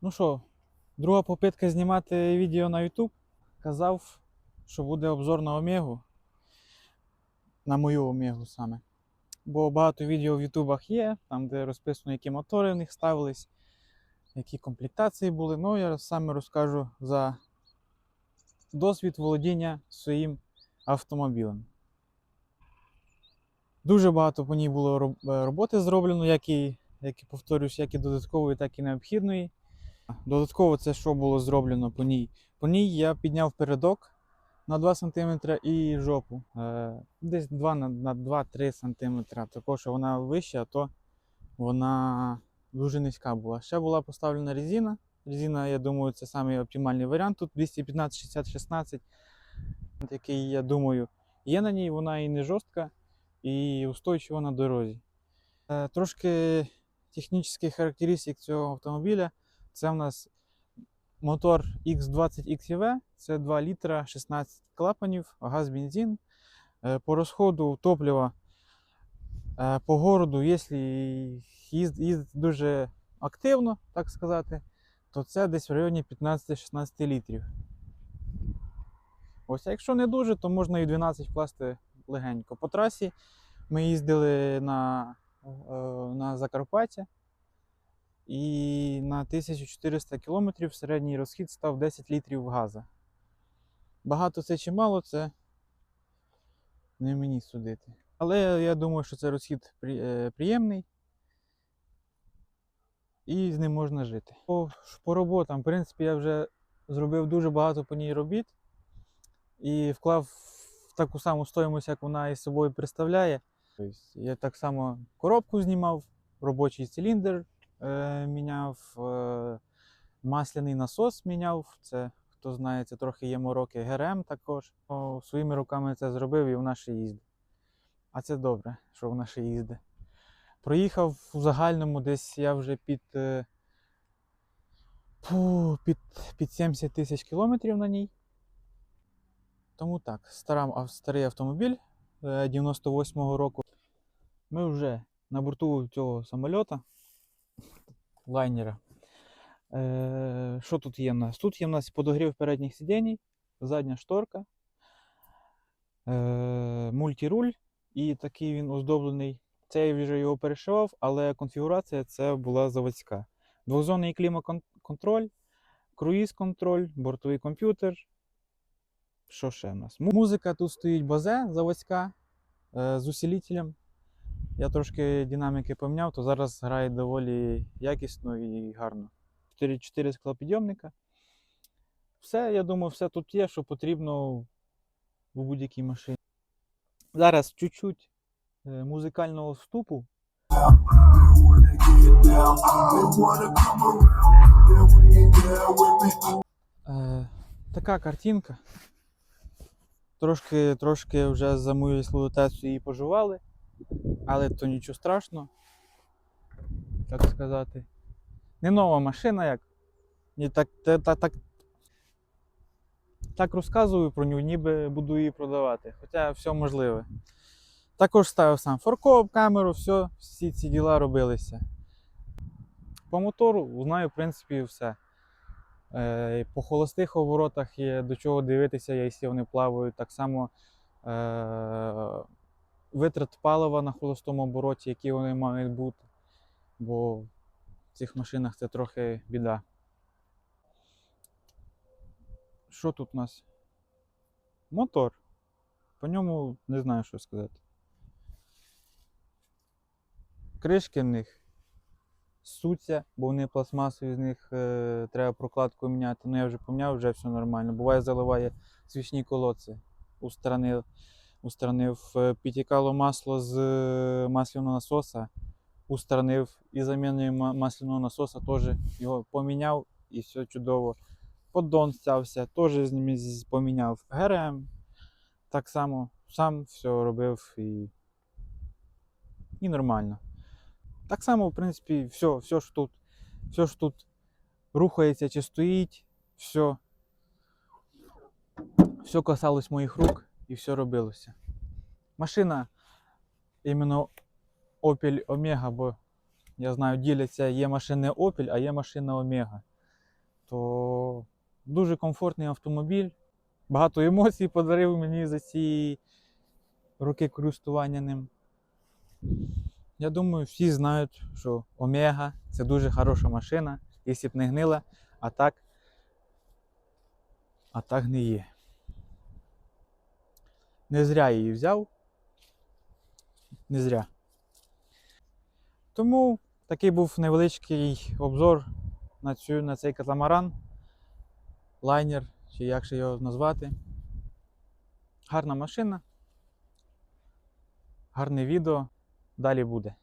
Ну що, друга попитка знімати відео на YouTube. Казав, що буде обзор на Омегу. На мою Омегу саме. Бо багато відео в Ютубах є, там, де розписано, які мотори в них ставились, які комплектації були. Ну, я саме розкажу за досвід володіння своїм автомобілем. Дуже багато по ній було е, роботи зроблено, як і, як і повторюсь, як і додаткової, так і необхідної. Додатково це що було зроблено по ній? По ній я підняв передок на 2 см і жопу. Е, десь 2 на, на 2-3 см. Також вона вища, то вона дуже низька була. Ще була поставлена резина. Резина, я думаю, це самий оптимальний варіант. Тут 215 60 16 який, я думаю, є на ній, вона і не жорстка, і устойчива на дорозі. Е, Трошки технічних характеристик цього автомобіля. Це в нас мотор X20 XEV, це 2 літра, 16 клапанів, газ, бензин. Е, По розходу топлива е, по городу, якщо їздити дуже активно, так сказати, то це десь в районі 15-16 літрів. Ось, а якщо не дуже, то можна і 12 вкласти легенько. По трасі ми їздили на, е, на Закарпаття. І на 1400 кілометрів середній розхід став 10 літрів газу. Багато це чи мало, це не мені судити. Але я думаю, що це розхід е, приємний і з ним можна жити. По, по роботам, в принципі, я вже зробив дуже багато по ній робіт і вклав в таку саму стоїмость, як вона із собою представляє. Тобто я так само коробку знімав, робочий циліндр е, міняв, е, масляний насос міняв. Це хто знає, це трохи є мороки. ГРМ також. О, своїми руками це зробив і вона ще їздить. А це добре, що вона ще їздить. Проїхав у загальному десь я вже під, е, під, під 70 тисяч кілометрів на ній. Тому так, стара, старий автомобіль е, 98-го року. Ми вже на борту цього самольота, лайнера. Е, що тут є в нас? Тут є в нас подогрів передніх сидінь, задня шторка, е, мультируль, і такий він оздоблений. Це я вже його перешивав, але конфігурація це була заводська. Двохзонний клімат-контроль, круїз-контроль, бортовий комп'ютер. Що ще в нас? Музика тут стоїть базе заводська е, з усилителем. Я трошки динаміки поміняв, то зараз грає доволі якісно і гарно. 4, 4 склопідйомника. Все, я думаю, все тут є, що потрібно в будь-якій машині. Зараз чуть-чуть е, музикального вступу. Е, така картинка. Трошки, трошки вже за мою експлуатацію її поживали, але то нічого страшного, так сказати. Не нова машина, як. І так, та- та- так, так розказую про нього, ніби буду її продавати. Хоча все можливе. Також ставив сам форкоп, камеру, все, всі ці діла робилися. По мотору знаю, в принципі, все. Е, По холостих оборотах є до чого дивитися, якщо вони плавають. Так само е, витрат палива на холостому обороті, які вони мають бути. Бо в цих машинах це трохи біда. Що тут у нас? Мотор. По ньому не знаю, що сказати. Кришки в них суться, бо вони пластмасові, з них е, треба прокладку міняти. Ну я вже поміняв, вже все нормально. Буває, заливає свічні колодці. Устранив, устранив. Е, Підтікало масло з е, масляного насоса, устранив і заміною масляного насоса теж його поміняв і все чудово. Поддон стявся, теж поміняв. ГРМ так само сам все робив і, і нормально. Так само, в принципі, все, все, що тут, все, що тут рухається чи стоїть, все, все касалось моїх рук і все робилося. Машина іменно Opel Omega, бо я знаю, діляться, є машини Opel, а є машина Omega. то дуже комфортний автомобіль. Багато емоцій подарив мені за ці роки користування ним. Я думаю, всі знають, що Омега це дуже хороша машина, якщо б не гнила, а так, а так не є. Не зря її взяв. Не зря. Тому такий був невеличкий обзор на, цю, на цей катамаран, лайнер, чи як ще його назвати. Гарна машина. Гарне відео. Далі буде.